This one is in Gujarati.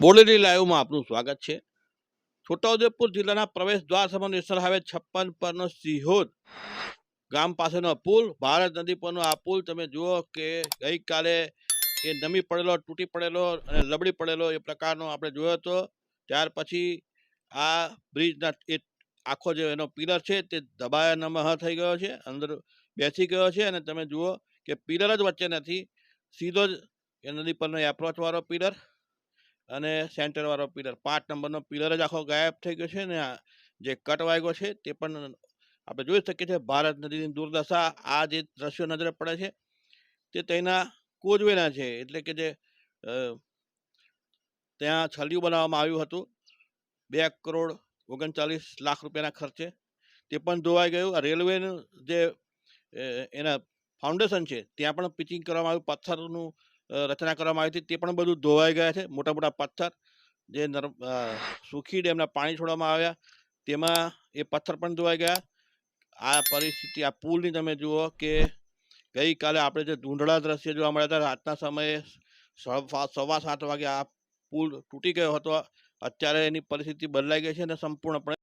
બોડેલી લાઈવમાં આપનું સ્વાગત છે. છોટાઉદેપુર જિલ્લાના પ્રવેશ દ્વાર સમાન નેશનલ હાઈવે છપ્પન પરનો સિહોદ ગામ પાસેનો પુલ, ભારત નદી પરનો આ પુલ. તમે જુઓ કે ગઈકાલે એ નમી પડેલો, તૂટી પડેલો અને લબડી પડેલો એ પ્રકારનો આપણે જોયો હતો. ત્યાર પછી આ બ્રિજના એ આખો જે એનો પિલર છે તે દબાયા નમહ થઈ ગયો છે, અંદર બેસી ગયો છે અને તમે જુઓ કે પિલર જ વચ્ચે નથી, સીધો જ એ નદી પરનો એપ્રોચવાળો પિલર. અને સેન્ટર વાળો પિલર પાંચ નંબરનો પિલર જ આખો ગાયબ થઈ ગયો છે ને જે કટ વાગ્યો છે તે પણ આપણે જોઈ શકીએ છીએ ભારત નદીની દુર્દશા આ જે દ્રશ્યો નજરે પડે છે તે તેના કોજવેના છે. એટલે કે જે ત્યાં છલિયું બનાવવામાં આવ્યું હતું. બે કરોડ ઓગણચાલીસ લાખ રૂપિયાના ખર્ચે તે પણ ધોવાઈ ગયું. રેલવેનું જે એના ફાઉન્ડેશન છે, ત્યાં પણ પિચિંગ કરવામાં આવ્યું. પથ્થરનું રચના કરવામાં આવી હતી. તે પણ બધું ધોવાઈ ગયા છે. મોટા મોટા પથ્થર જે સુખી ડેમના પાણી છોડવામાં આવ્યા. તેમાં એ પથ્થર પણ ધોવાઈ ગયા. આ પરિસ્થિતિ, આ પુલની તમે જુઓ કે ગઈકાલે આપણે જે ધૂંધળા દ્રશ્ય જોવા મળ્યા હતા, રાતના સમયે સવા સાત વાગે આ પુલ તૂટી ગયો હતો. અત્યારે એની પરિસ્થિતિ બદલાઈ ગઈ છે અને સંપૂર્ણપણે